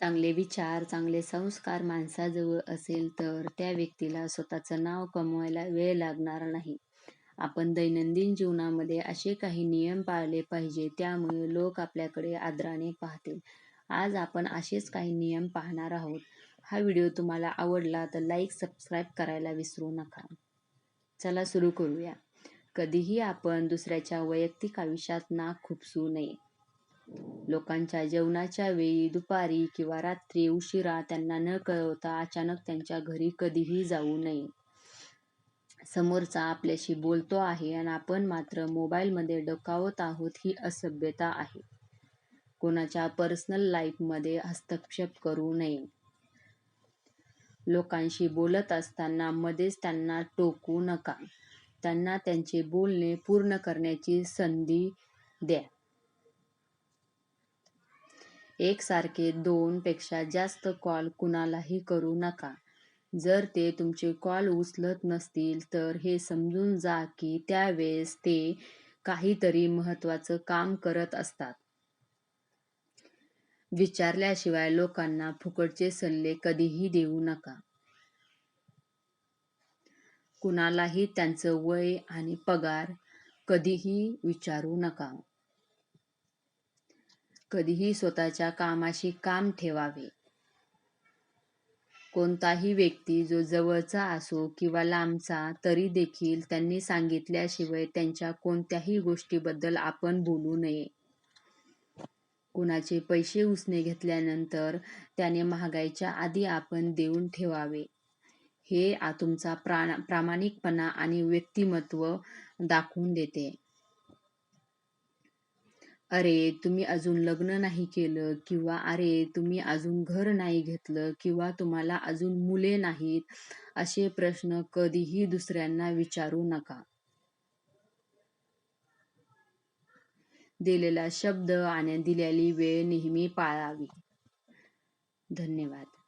चांगले विचार, चांगले संस्कार माणसाजवळ असेल तर त्या व्यक्तीला स्वतःचं नाव कमवायला वेळ लागणार नाही. आपण दैनंदिन जीवनामध्ये असे काही नियम पाळले पाहिजे त्यामुळे लोक आपल्याकडे आदराने पाहतील. आज आपण असेच काही नियम पाहणार आहोत. हा व्हिडिओ तुम्हाला आवडला तर लाईक, सबस्क्राईब करायला विसरू नका. चला सुरू करूया. कधीही आपण दुसऱ्याच्या वैयक्तिक आयुष्यात नाक खुपसू नये. लोकांच्या जेवणाच्या वेळी, दुपारी किंवा रात्री उशिरा त्यांना न कळवता अचानक त्यांच्या घरी कधीही जाऊ नये. समोरचा आपल्याशी बोलतो आहे आणि आपण मात्र मोबाईलमध्ये डोकावत आहोत ही असभ्यता आहे. कोणाच्या पर्सनल लाईफमध्ये हस्तक्षेप करू नये. लोकांशी बोलत असताना मध्येच त्यांना टोकू नका. त्यांना त्यांचे बोलणे पूर्ण करण्याची संधी द्या. एकसारखे दोनपेक्षा जास्त कॉल कुणालाही करू नका. जर ते तुमचे कॉल उचलत नसतील तर हे समजून जा की त्यावेळेस ते काहीतरी महत्त्वाचं काम करत असतात. विचारल्याशिवाय लोकांना फुकटचे सल्ले कधीही देऊ नका. कुणालाही त्यांचं वय आणि पगार कधीही विचारू नका. कधीही स्वतःच्या कामाशी काम ठेवावे. कोणताही व्यक्ती जो जवळचा असो किंवा लांबचा तरी देखील त्यांनी सांगितल्याशिवाय त्यांच्या कोणत्याही गोष्टीबद्दल आपण बोलू नये. कुणाचे पैसे उसने घेतल्यानंतर त्याने महागाईच्या आधी आपण देऊन ठेवावे. हे तुमचा प्रामाणिकपणा आणि व्यक्तिमत्व दाखवून देते. अरे तुम्ही अजून लग्न नाही केलं किंवा अरे तुम्ही अजून घर नाही घेतलं किंवा तुम्हाला अजून मुले नाहीत असे प्रश्न कधीही दुसऱ्यांना विचारू नका. दिलेला शब्द आणि दिलेली वेळ नेहमी पाळावी. धन्यवाद.